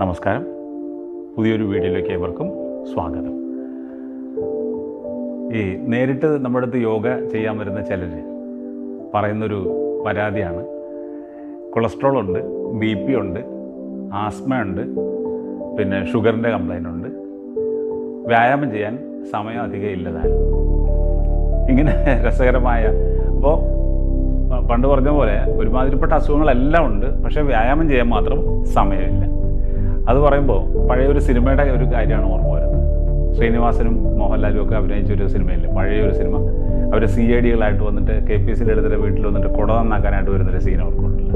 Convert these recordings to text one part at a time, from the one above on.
നമസ്കാരം. പുതിയൊരു വീഡിയോയിലേക്ക് ഏവർക്കും സ്വാഗതം. ഈ നേരിട്ട് നമ്മുടെ അടുത്ത് യോഗ ചെയ്യാൻ വരുന്ന ചിലർ പറയുന്നൊരു പരാതിയാണ്. കൊളസ്ട്രോൾ ഉണ്ട് ബി പി ഉണ്ട് ആസ്മ ഉണ്ട് പിന്നെ ഷുഗറിന്റെ കംപ്ലൈന്റ് ഉണ്ട്. വ്യായാമം ചെയ്യാൻ സമയം അധികം ഇല്ലതാണ് ഇങ്ങനെ രസകരമായ അപ്പോൾ പണ്ട് പറഞ്ഞ പോലെ ഒരുമാതിരിപ്പെട്ട അസുഖങ്ങളെല്ലാം ഉണ്ട് പക്ഷേ വ്യായാമം ചെയ്യാൻ മാത്രം സമയമില്ല. അത് പറയുമ്പോൾ പഴയ ഒരു സിനിമയുടെ ഒരു കാര്യമാണ് ഓർമ്മ വരുന്നത്. ശ്രീനിവാസനും മോഹൻലാലും ഒക്കെ അഭിനയിച്ച ഒരു സിനിമയില്ലേ? പഴയ ഒരു സിനിമ. അവർ സി ഐ ഡികളായിട്ട് വന്നിട്ട് കെ പി സി ലളിതയുടെ വീട്ടിൽ വന്നിട്ട് കുട നന്നാക്കാനായിട്ട് വരുന്നൊരു സീൻ ഓർക്കുന്നുണ്ടല്ലോ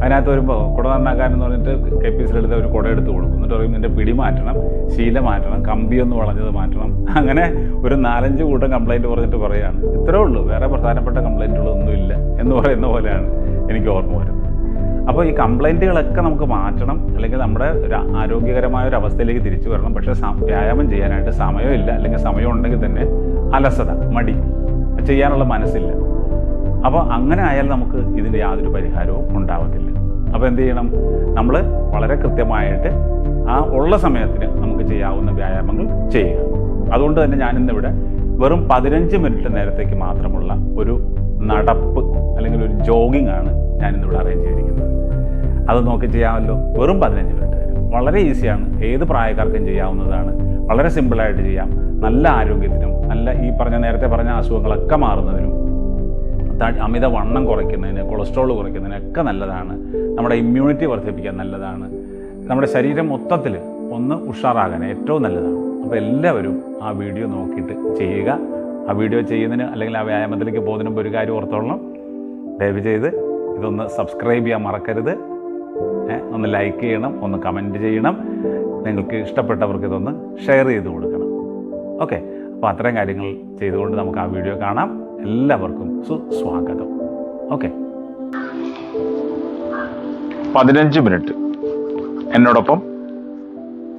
അതിനകത്ത് വരുമ്പോൾ കുട നന്നാക്കാൻ എന്ന് പറഞ്ഞിട്ട് കെ പി സി ലളിത ഒരു കുട എടുത്ത് കൊടുക്കും. എന്നിട്ട് പറയും നിന്റെ പിടി മാറ്റണം ശീല മാറ്റണം കമ്പി ഒന്ന് വളഞ്ഞത് മാറ്റണം. അങ്ങനെ ഒരു നാലഞ്ച് കൂട്ടം കംപ്ലൈന്റ് പറഞ്ഞിട്ട് പറയുകയാണ് ഇത്രേ ഉള്ളൂ. വേറെ പ്രധാനപ്പെട്ട കംപ്ലൈന്റുകളൊന്നും ഇല്ല എന്ന് പറയുന്ന പോലെയാണ് എനിക്ക് ഓർമ്മ വരുന്നത്. അപ്പോൾ ഈ കംപ്ലൈന്റുകളൊക്കെ നമുക്ക് മാറ്റണം അല്ലെങ്കിൽ നമ്മുടെ ഒരു ആരോഗ്യകരമായ ഒരു അവസ്ഥയിലേക്ക് തിരിച്ചു വരണം. പക്ഷേ വ്യായാമം ചെയ്യാനായിട്ട് സമയമില്ല അല്ലെങ്കിൽ സമയം ഉണ്ടെങ്കിൽ തന്നെ അലസത മടി ചെയ്യാനുള്ള മനസ്സില്ല. അപ്പോൾ അങ്ങനെ ആയാൽ നമുക്ക് ഇതിന്റെ യാതൊരു പരിഹാരവും ഉണ്ടാവത്തില്ല. അപ്പോൾ എന്ത് ചെയ്യണം? നമ്മൾ വളരെ കൃത്യമായിട്ട് ആ ഉള്ള സമയത്തിന് നമുക്ക് ചെയ്യാവുന്ന വ്യായാമങ്ങൾ ചെയ്യുക. അതുകൊണ്ട് തന്നെ ഞാനിന്നിവിടെ വെറും പതിനഞ്ച് മിനിറ്റ് നേരത്തേക്ക് മാത്രമുള്ള ഒരു നടപ്പ് അല്ലെങ്കിൽ ഒരു ജോഗിംഗ് ആണ് ഞാനിന്നിവിടെ അറേഞ്ച് ചെയ്തിരിക്കുന്നത്. അത് നോക്കി ചെയ്യാമല്ലോ. വെറും പതിനഞ്ച് മിനിറ്റ് വളരെ ഈസിയാണ്. ഏത് പ്രായക്കാർക്കും ചെയ്യാവുന്നതാണ്. വളരെ സിമ്പിളായിട്ട് ചെയ്യാം. നല്ല ആരോഗ്യത്തിനും നല്ല ഈ പറഞ്ഞ നേരത്തെ പറഞ്ഞ അസുഖങ്ങളൊക്കെ മാറുന്നതിനും അമിത വണ്ണം കുറയ്ക്കുന്നതിന് കൊളസ്ട്രോൾ കുറയ്ക്കുന്നതിനൊക്കെ നല്ലതാണ്. നമ്മുടെ ഇമ്മ്യൂണിറ്റി വർദ്ധിപ്പിക്കാൻ നല്ലതാണ്. നമ്മുടെ ശരീരം മൊത്തത്തിൽ ഒന്ന് ഉഷാറാകാൻ ഏറ്റവും നല്ലതാണ്. അപ്പോൾ എല്ലാവരും ആ വീഡിയോ നോക്കിയിട്ട് ചെയ്യുക. ആ വീഡിയോ ചെയ്യുന്നതിന് അല്ലെങ്കിൽ ആ വ്യായാമത്തിലേക്ക് പോകുന്നതിന് ഒരു കാര്യം ഓർത്തോളണം. ദയവ് ചെയ്ത് ഇതൊന്ന് സബ്സ്ക്രൈബ് ചെയ്യാൻ മറക്കരുത്. ഒന്ന് ലൈക്ക് ചെയ്യണം ഒന്ന് കമന്റ് ചെയ്യണം. നിങ്ങൾക്ക് ഇഷ്ടപ്പെട്ടവർക്ക് ഇതൊന്ന് ഷെയർ ചെയ്ത് കൊടുക്കണം. ഓക്കെ അപ്പോൾ അത്തരം കാര്യങ്ങൾ ചെയ്തുകൊണ്ട് നമുക്ക് ആ വീഡിയോ കാണാം. എല്ലാവർക്കും സുസ്വാഗതം ഓക്കെ പതിനഞ്ച് മിനിറ്റ് എന്നോടൊപ്പം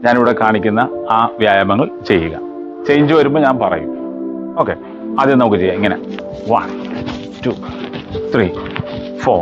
ഞാനിവിടെ കാണിക്കുന്ന ആ വ്യായാമങ്ങൾ ചെയ്യുക. ചേഞ്ച് വരുമ്പോൾ ഞാൻ പറയും. ഓക്കെ ആദ്യം നമുക്ക് ചെയ്യാം. ഇങ്ങനെ. One two three four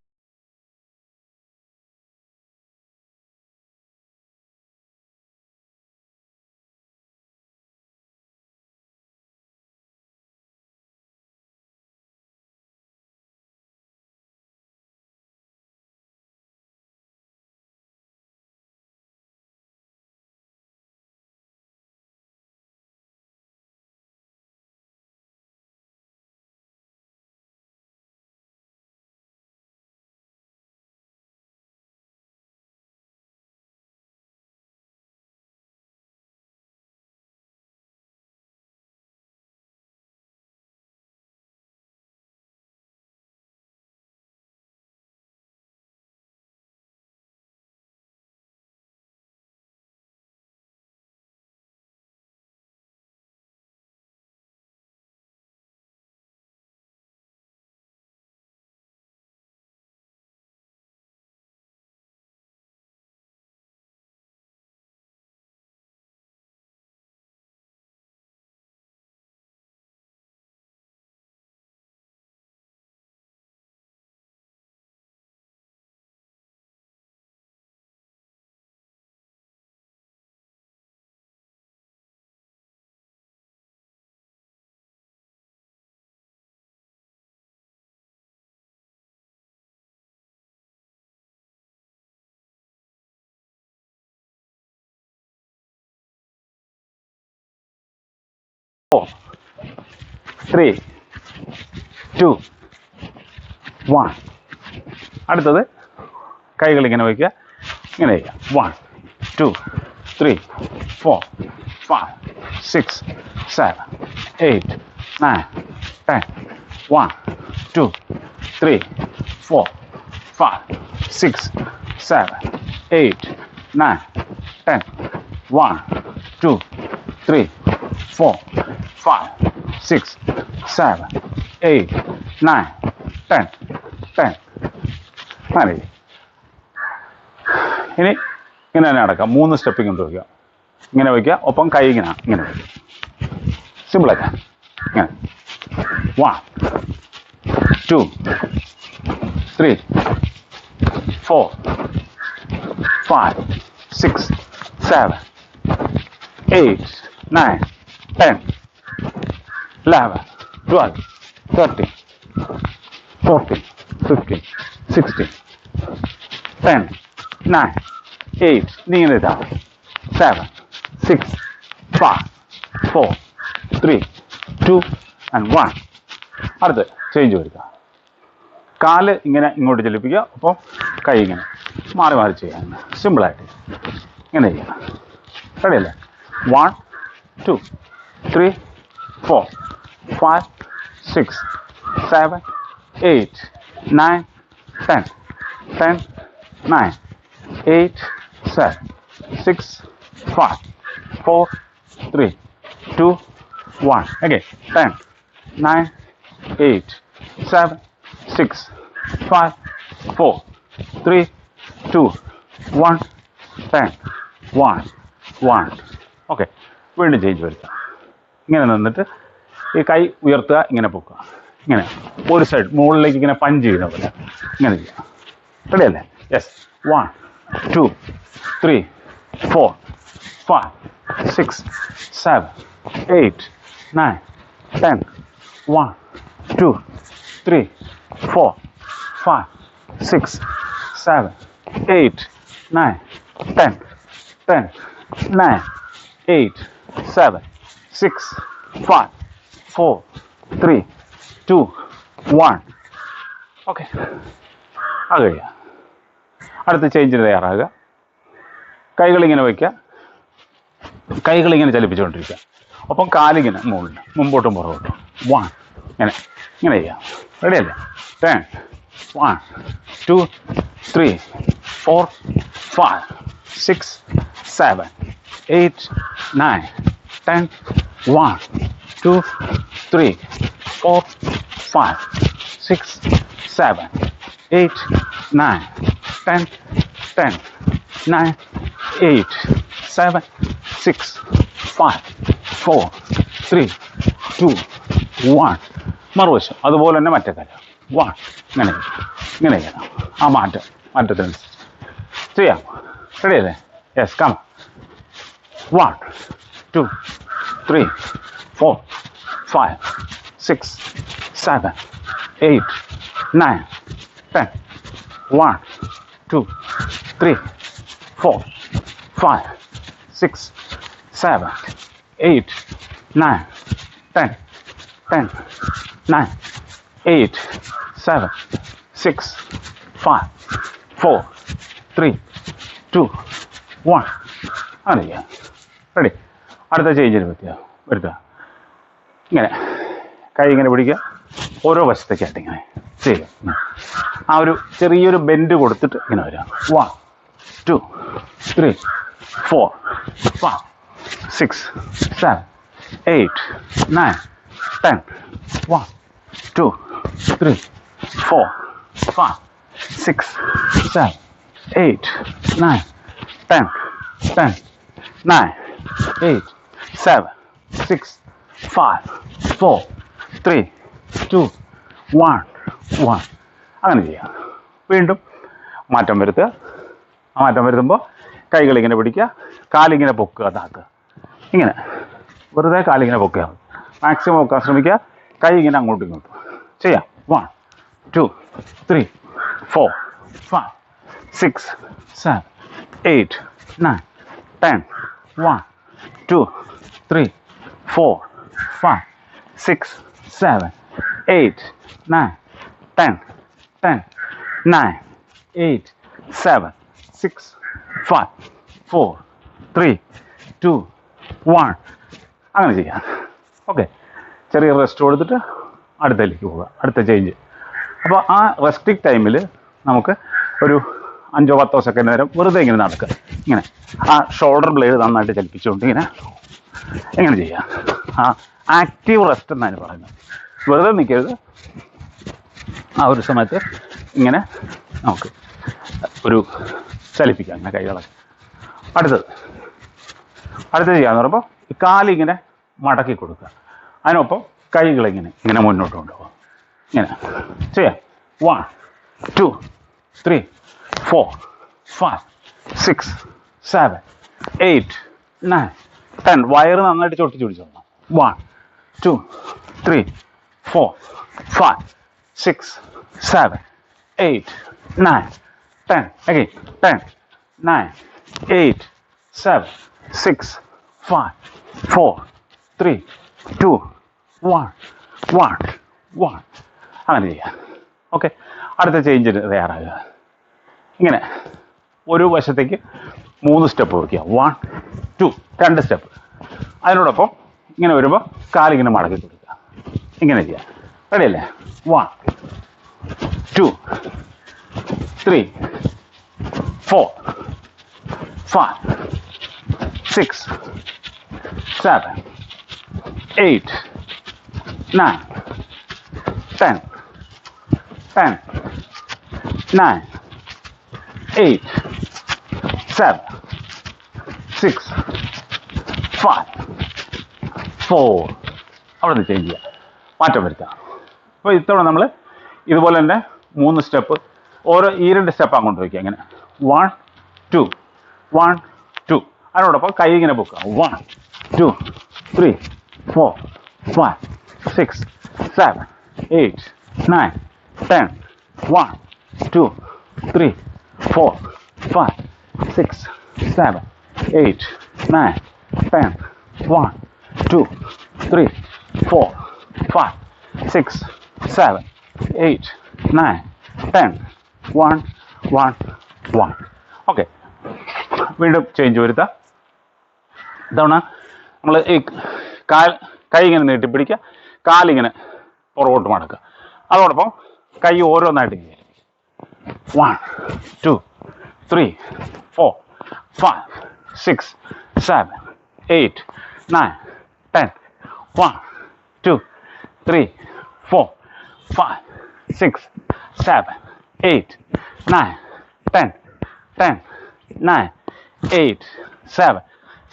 Four three two one അടുത്തത് കൈകൾ ഇങ്ങനെ വയ്ക്കുക. ഇങ്ങനെ വയ്ക്കുക. One two three four five six seven eight nine ten one two three four five six seven eight nine ten one two three four, five, six, seven, eight, nine, ten, ten. മതി. ഇനി ഇങ്ങനെ തന്നെ നടക്കാം. മൂന്ന് step ഇങ്ങോട്ട് വയ്ക്കുക ഇങ്ങനെ വയ്ക്കുക. ഒപ്പം കൈ ഇങ്ങനെ ഇങ്ങനെ വയ്ക്കുക. സിമ്പിളായിട്ട് ഇങ്ങനെ. One two three four five six seven eight nine ten eleven twelve thirteen fourteen fifteen sixteen ten nine eight നീ ഇങ്ങനെ ഇതാ. Seven six five four three two and one അടുത്ത് ചേഞ്ച് വരുത്തുക കാൽ ഇങ്ങനെ ഇങ്ങോട്ട് ചലിപ്പിക്കുക. അപ്പോൾ കൈ ഇങ്ങനെ മാറി മാറി ചെയ്യാം. സിമ്പിളായിട്ട് ഇങ്ങനെ ചെയ്യാം. റെഡിയല്ലേ one two three four, five, six, seven, eight, nine, ten, ten, nine, eight, seven, six, five, four, three, two, one. Again, ten, nine, eight, seven, six, five, four, three, two, one, ten, one, one. Okay, we're going to change very fast. ഇങ്ങനെ നിന്നിട്ട് ഈ കൈ ഉയർത്തുക ഇങ്ങനെ പൊക്കുക. ഇങ്ങനെ. ഒരു side മുകളിലേക്ക് ഇങ്ങനെ പഞ്ച് ചെയ്യുന്ന പോലെ. ഇങ്ങനെ ചെയ്യുക. റെഡി അല്ലേ yes one two three four five six seven eight nine ten one two three four five six seven eight nine ten ten nine eight seven six five four three two one okay അത് കഴിയുക അടുത്ത ചേഞ്ചിന് തയ്യാറാകുക. കൈകളിങ്ങനെ വയ്ക്കുക. കൈകളിങ്ങനെ ചലിപ്പിച്ചുകൊണ്ടിരിക്കുക. ഒപ്പം കാലിങ്ങനെ മുകളിൽ മുമ്പോട്ടും പുറകോട്ടും. One ഇങ്ങനെ. ഇങ്ങനെ ചെയ്യാം റെഡിയല്ലേ ten one two three four five six seven eight nine ten one two three four five six seven eight nine ten ten nine eight seven six five four three two one മറുവശം അതുപോലെ തന്നെ മറ്റേ തല one ഇങ്ങനെ ഇങ്ങനെ ചെയ്യണം. ആ മാറ്റം മാറ്റത്തിനനുസരിച്ച്. ചെയ്യാം റെഡി അല്ലേ? Yes come one two, three, four, five, six, seven, eight, nine, ten. One, two, three, four, five, six, seven, eight, nine, ten, ten, nine, eight, seven, six, five, four, three, two, one, and again. Ready. അടുത്ത ചേഞ്ചിന് പറ്റിയ? വരുത്തുക ഇങ്ങനെ. കൈ ഇങ്ങനെ പിടിക്കുക. ഓരോ വശത്തേക്കായിട്ട് ഇങ്ങനെ. ചെയ്യുക ആ ഒരു ചെറിയൊരു ബെൻഡ് കൊടുത്തിട്ട് ഇങ്ങനെ വരിക. One two three four one six seven eight nine ten one two three four five six seven eight nine ten ten nine eight seven six, five, four, three two one one അങ്ങനെ ചെയ്യാം. വീണ്ടും മാറ്റം വരുത്തുക. മാറ്റം വരുത്തുമ്പോൾ കൈകളിങ്ങനെ പിടിക്കുക. കാലിങ്ങനെ പൊക്കുക താക്കുക ഇങ്ങനെ. വെറുതെ കാലിങ്ങനെ പൊക്കുക. മാക്സിമം പൊക്കാൻ ശ്രമിക്കുക. കൈ ഇങ്ങനെ അങ്ങോട്ടും ഇങ്ങോട്ടും. ചെയ്യാം. One two three four five six seven eight nine ten one two three four, five, six, seven, eight, nine, ten, ten, nine, eight, seven, six, five, four, three, two, one. അങ്ങനെ ചെയ്യാം. Okay ചെറിയ rest കൊടുത്തിട്ട് അടുത്തതിലേക്ക് പോവുക. അടുത്ത change അപ്പോൾ ആ റെസ്റ്റിക് ടൈമിൽ നമുക്ക് ഒരു അഞ്ചോ പത്തോ സെക്കൻഡ് നേരം വെറുതെ ഇങ്ങനെ നടക്കുക. ഇങ്ങനെ. ആ ഷോൾഡർ ബ്ലേഡ് നന്നായിട്ട് ചലിപ്പിച്ചുകൊണ്ട് ഇങ്ങനെ ഇങ്ങനെ ചെയ്യാം? ആ ആക്റ്റീവ് റെസ്റ്റ് എന്നാണ് പറയുന്നത്. വെറുതെ നിൽക്കരുത് ആ ഒരു സമയത്ത് ഇങ്ങനെ നമുക്ക് ഒരു ചലിപ്പിക്കാം ഇങ്ങനെ കൈകളൊക്കെ അടുത്തത്. അടുത്തത് ചെയ്യാന്ന് പറയുമ്പോൾ കാലിങ്ങനെ മടക്കി കൊടുക്കുക. അതിനൊപ്പം കൈകളിങ്ങനെ ഇങ്ങനെ മുന്നോട്ട് കൊണ്ടുപോകാം ഇങ്ങനെ. ചെയ്യാം. One two three four five six seven eight nine ten. വയറ് നന്നായിട്ട് ചൊട്ടിച്ച് പിടിച്ചോളാം one two three four five six seven eight nine ten. Again ten nine eight seven six five four three two one one one. അങ്ങനെ ചെയ്യാം. Okay അടുത്ത ചേഞ്ചിന് തയ്യാറാകുക ഇങ്ങനെ. ഒരു വശത്തേക്ക് മൂന്ന് സ്റ്റെപ്പ് വയ്ക്കുക വൺ ടു രണ്ട് സ്റ്റെപ്പ്. അതിനോടൊപ്പം ഇങ്ങനെ വരുമ്പോൾ കാലിങ്ങനെ മടക്കി കൊടുക്കുക. ഇങ്ങനെ ചെയ്യാം. റെഡിയല്ലേ one two three four five six seven eight nine ten ten nine eight seven, six, five, four അവിടെ നിന്ന് ചേഞ്ച് ചെയ്യാം. മാറ്റം വരുത്താം അപ്പോൾ ഇത്തവണ നമ്മൾ ഇതുപോലെ തന്നെ മൂന്ന് സ്റ്റെപ്പ് ഓരോ ഈ രണ്ട് സ്റ്റെപ്പ് അങ്ങോട്ട് അങ്ങനെ വൺ ടു വൺ ടു അതിനോടൊപ്പം കൈ ഇങ്ങനെ പൊക്കുക. One two three four five six seven eight nine ten one two three four five six seven, eight, nine, ten, one, two, three, four, five, six, seven, eight, nine, ten, one, one, one. Okay വീണ്ടും change വരുത്താം ഇതവണ നമ്മൾ ഈ കാൽ കൈ ഇങ്ങനെ നീട്ടിപ്പിടിക്കുക കാലിങ്ങനെ പുറകോട്ട് മടക്കുക അതോടൊപ്പം കൈ ഓരോന്നായിട്ട് ചെയ്യുക one, two, three, four, five, six, seven, eight, nine, ten. One, two, three, four, five, six, seven, eight, nine, ten, ten, nine, eight, seven,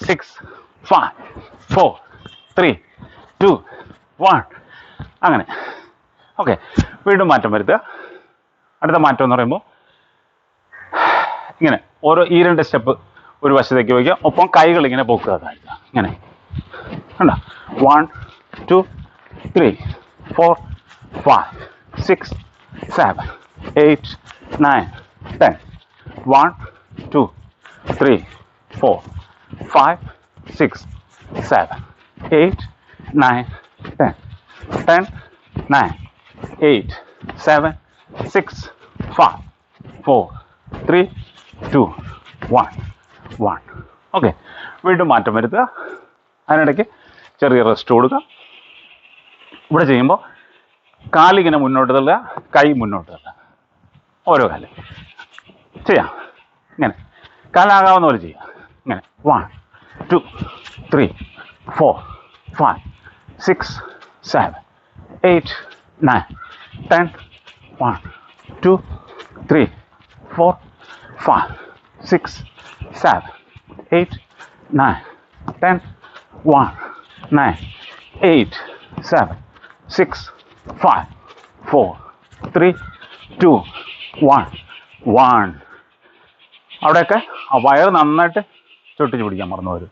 six, five, four, three, two, one. അങ്ങനെ ഓക്കെ വീണ്ടും മാറ്റം വരുത്തുക അടുത്ത മാറ്റം എന്ന് പറയുമ്പോൾ ഇങ്ങനെ ഓരോ ഈ രണ്ട് സ്റ്റെപ്പ് ഒരു വശത്തേക്ക് വയ്ക്കുക. ഒപ്പം കൈകൾ ഇങ്ങനെ പൊക്കുക താഴ്ത്തുക ഇങ്ങനെ. കണ്ടോ? One two three four five six seven eight nine ten one two three four five six seven eight nine ten ten nine eight seven six five four three two one one okay വീണ്ടും മാറ്റം വരുത്തുക. അതിനിടയ്ക്ക് ചെറിയ rest കൊടുക്കുക. ഇവിടെ ചെയ്യുമ്പോൾ കാലിങ്ങനെ മുന്നോട്ട് തള്ളുക കൈ മുന്നോട്ട് തള്ളുക. ഓരോ കാൽ. ചെയ്യാം. ഇങ്ങനെ. കാലാകാവുന്ന പോലെ ചെയ്യാം. ഇങ്ങനെ. One two three four five six seven eight nine ten one two three four five six seven, eight, nine, ten, one, nine, eight, seven, six, five, four, three, two, one, one. അവിടെയൊക്കെ ആ wire നന്നായിട്ട് ചൊട്ടിച്ച് പിടിക്കാൻ മറന്നു വരും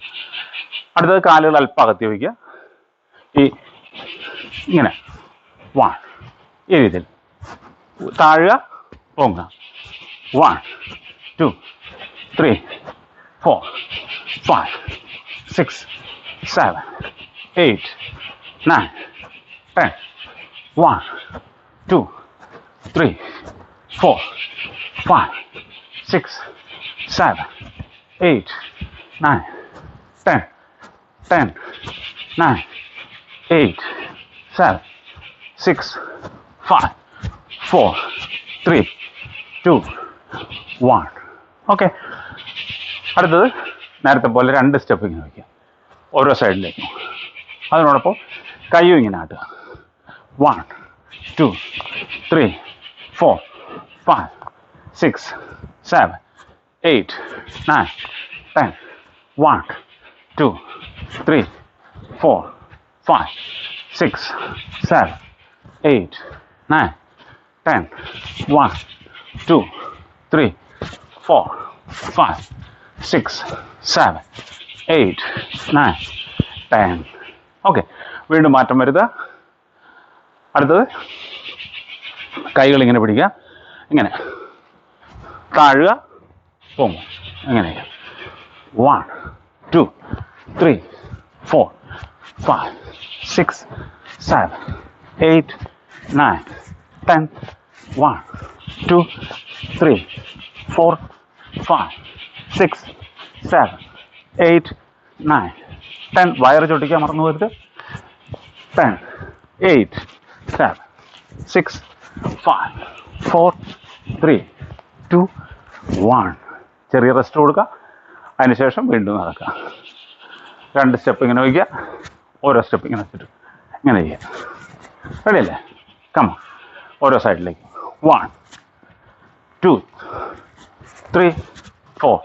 അടുത്തത് കാലുകൾ അല്പം അകത്തി വയ്ക്കുക. ഈ ഇങ്ങനെ. വൺ ഈ രീതിയിൽ. താഴുക പൊങ്ങുക. One two three, four, five, six, seven, eight, nine, ten. One, two, three, four, five, six, seven, eight, nine, ten, ten, nine, eight, seven, six, five, four, three, two, one. Okay. അടുത്തത് നേരത്തെ പോലെ രണ്ട് step ഇങ്ങനെ വയ്ക്കുക ഓരോ സൈഡിലേക്കും. അതിനോടൊപ്പം കയ്യും ഇങ്ങനെ ആട്ടുക. One two three four five six seven eight nine ten one two three four five six seven eight nine ten one two three, four, five, six, seven, eight, nine, ten. Okay വീണ്ടും മാറ്റം വരുത്തുക അടുത്തത്. കൈകൾ ഇങ്ങനെ പിടിക്കുക. ഇങ്ങനെ. താഴുക. പോകും ഇങ്ങനെ. One two three four five six seven eight nine ten one two three four, five, six, seven, eight, nine, ten. വയറ് ചൊട്ടിക്കാൻ മറന്നു പോരുത് ten eight seven six five four three two one ചെറിയ റെസ്റ്റ് കൊടുക്കുക. അതിനുശേഷം വീണ്ടും നടക്കുക. രണ്ട് സ്റ്റെപ്പ് ഇങ്ങനെ വയ്ക്കുക. ഓരോ സ്റ്റെപ്പ് ഇങ്ങനെ വെച്ചിട്ട് ഇങ്ങനെ ചെയ്യുക. റെഡിയല്ലേ കമ്മ ഓരോ സൈഡിലേക്ക് one two, three, four,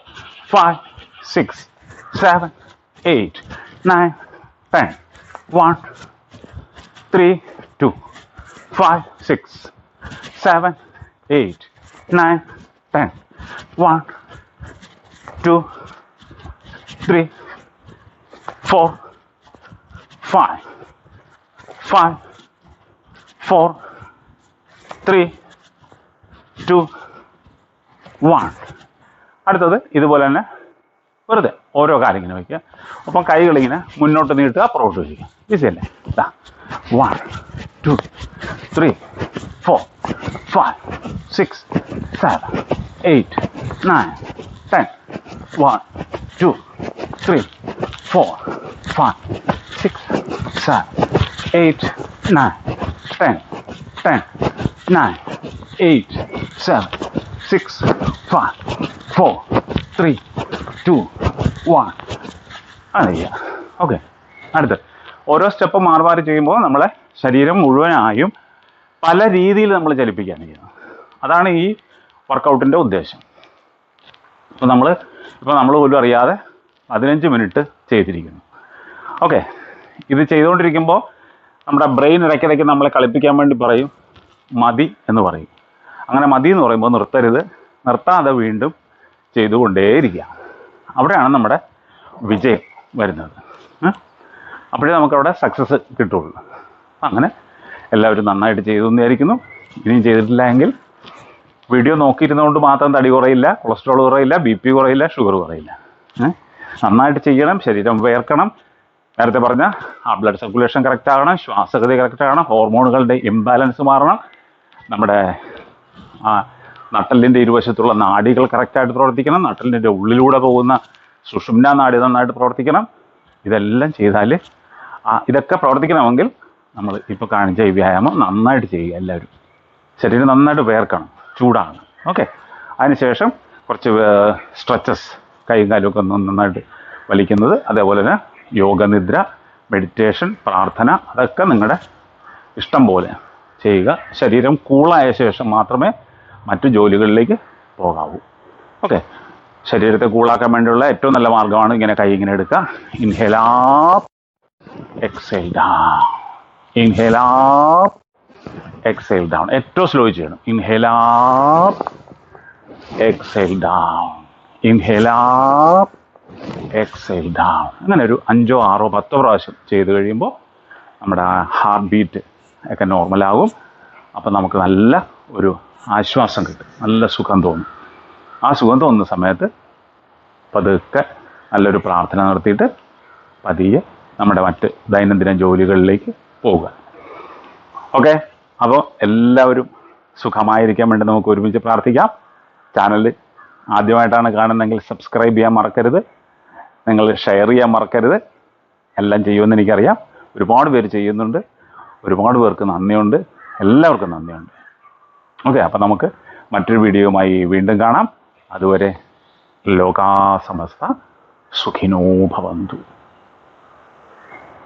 five, six, seven, eight, nine, ten. One, three, two, five, six, seven, eight, nine, ten. One, two, three, four, five, five, four, three, two. One അടുത്തത് ഇതുപോലെ തന്നെ വെറുതെ ഓരോ കാര്യങ്ങളും വയ്ക്കുക അപ്പം കൈകളിങ്ങനെ മുന്നോട്ട് നീട്ടുക പുറകോട്ട് വയ്ക്കുക ഈസി അല്ലേ? ഇതാ one two three four five six seven eight nine ten one two three four five six seven eight nine ten ten nine eight seven six five four three two one അറിയ okay അടുത്ത് ഓരോ step മാറി മാറി ചെയ്യുമ്പോൾ നമ്മളെ ശരീരം മുഴുവനായും പല രീതിയിൽ നമ്മൾ ചലിപ്പിക്കാൻ ചെയ്യുന്നത് അതാണ് ഈ വർക്കൗട്ടിന്റെ ഉദ്ദേശം. അപ്പോൾ നമ്മൾ ഇപ്പോൾ നമ്മൾ പോലും അറിയാതെ പതിനഞ്ച് മിനിറ്റ് ചെയ്തിരിക്കുന്നു. ഓക്കെ ഇത് ചെയ്തുകൊണ്ടിരിക്കുമ്പോൾ നമ്മുടെ ബ്രെയിൻ ഇടയ്ക്കിടയ്ക്ക് നമ്മളെ കളിപ്പിക്കാൻ വേണ്ടി പറയും മതി എന്ന് പറയും. അങ്ങനെ മതി എന്ന് പറയുമ്പോൾ നിർത്തരുത്. നിർത്താതെ വീണ്ടും ചെയ്തുകൊണ്ടേയിരിക്കുക. അവിടെയാണ് നമ്മുടെ വിജയം വരുന്നത്? അപ്പോഴേ നമുക്കവിടെ സക്സസ് കിട്ടുള്ളൂ. അങ്ങനെ എല്ലാവരും നന്നായിട്ട് ചെയ്തു എന്ന് വിചാരിക്കുന്നു. ഇനിയും ചെയ്തിട്ടില്ല എങ്കിൽ വീഡിയോ നോക്കിയിരുന്നുകൊണ്ട് മാത്രം തടി കുറയില്ല കൊളസ്ട്രോൾ കുറയില്ല ബി പി കുറയില്ല ഷുഗർ കുറയില്ല. നന്നായിട്ട് ചെയ്യണം ശരീരം വേർക്കണം. നേരത്തെ പറഞ്ഞ ആ ബ്ലഡ് സർക്കുലേഷൻ കറക്റ്റ് ആകണം ശ്വാസഗതി കറക്റ്റ് ആകണം ഹോർമോണുകളുടെ ഇംബാലൻസ് മാറണം. നമ്മുടെ ആ നട്ടലിന്റെ ഇരുവശത്തുള്ള നാടികൾ കറക്റ്റായിട്ട് പ്രവർത്തിക്കണം. നട്ടലിന്റെ ഉള്ളിലൂടെ പോകുന്ന സുഷുമ്ന നാടി നന്നായിട്ട് പ്രവർത്തിക്കണം. ഇതെല്ലാം ചെയ്താൽ ഇതൊക്കെ പ്രവർത്തിക്കണമെങ്കിൽ നമ്മൾ ഇപ്പോൾ കാണിച്ച ഈ വ്യായാമം നന്നായിട്ട് ചെയ്യുക എല്ലാവരും. ശരീരം നന്നായിട്ട് വേർക്കണം ചൂടാണ്. ഓക്കെ അതിനുശേഷം കുറച്ച് സ്ട്രെച്ചസ് കൈയും കാലുമൊക്കെ നന്നായിട്ട് വലിക്കുന്നത്. അതേപോലെ തന്നെ യോഗനിദ്ര മെഡിറ്റേഷൻ പ്രാർത്ഥന അതൊക്കെ നിങ്ങളുടെ ഇഷ്ടം പോലെ ചെയ്യുക. ശരീരം കൂളായ ശേഷം മാത്രമേ മറ്റു ജോലികളിലേക്ക് പോകാവൂ. ഓക്കെ. ശരീരത്തെ കൂളാക്കാൻ വേണ്ടിയുള്ള ഏറ്റവും നല്ല മാർഗമാണ് ഇങ്ങനെ കൈ ഇങ്ങനെ എടുക്കുക. ഇൻഹേലാ എക്സൈൽ ഡൗൺ. ഇൻഹേലാ exhale down. ഏറ്റവും സ്ലോ ചെയ്യണം. ഇൻഹേലാ എക്സൈൽ ഡൗൺ. ഇൻഹേലാ എക്സേൽ ഡൗൺ. അങ്ങനെ ഒരു അഞ്ചോ ആറോ പത്തോ പ്രാവശ്യം ചെയ്ത് കഴിയുമ്പോൾ നമ്മുടെ ഹാർട്ട് ബീറ്റ് ഒക്കെ നോർമലാകും. അപ്പം നമുക്ക് നല്ല ഒരു ആശ്വാസം കിട്ടും. നല്ല സുഖം തോന്നും. ആ സുഖം തോന്നുന്ന സമയത്ത് പതുക്കെ നല്ലൊരു പ്രാർത്ഥന നടത്തിയിട്ട് പതിയെ നമ്മുടെ മറ്റ് ദൈനംദിന ജോലികളിലേക്ക് പോവുക. ഓക്കെ? അപ്പോൾ എല്ലാവരും സുഖമായിരിക്കാൻ വേണ്ടി നമുക്ക് ഒരുമിച്ച് പ്രാർത്ഥിക്കാം. ചാനൽ ആദ്യമായിട്ടാണ് കാണുന്നതെങ്കിൽ സബ്സ്ക്രൈബ് ചെയ്യാൻ മറക്കരുത്. നിങ്ങൾ ഷെയർ ചെയ്യാൻ മറക്കരുത്. എല്ലാം ചെയ്യുമെന്ന് എനിക്കറിയാം. ഒരുപാട് പേര് ചെയ്യുന്നുണ്ട്. ഒരുപാട് പേർക്ക് നന്ദിയുണ്ട്. എല്ലാവർക്കും നന്ദിയുണ്ട്. ഓക്കെ അപ്പം നമുക്ക് മറ്റൊരു വീഡിയോയുമായി വീണ്ടും കാണാം. അതുവരെ ലോകാസമസ്ത സുഖിനോ ഭവന്തു.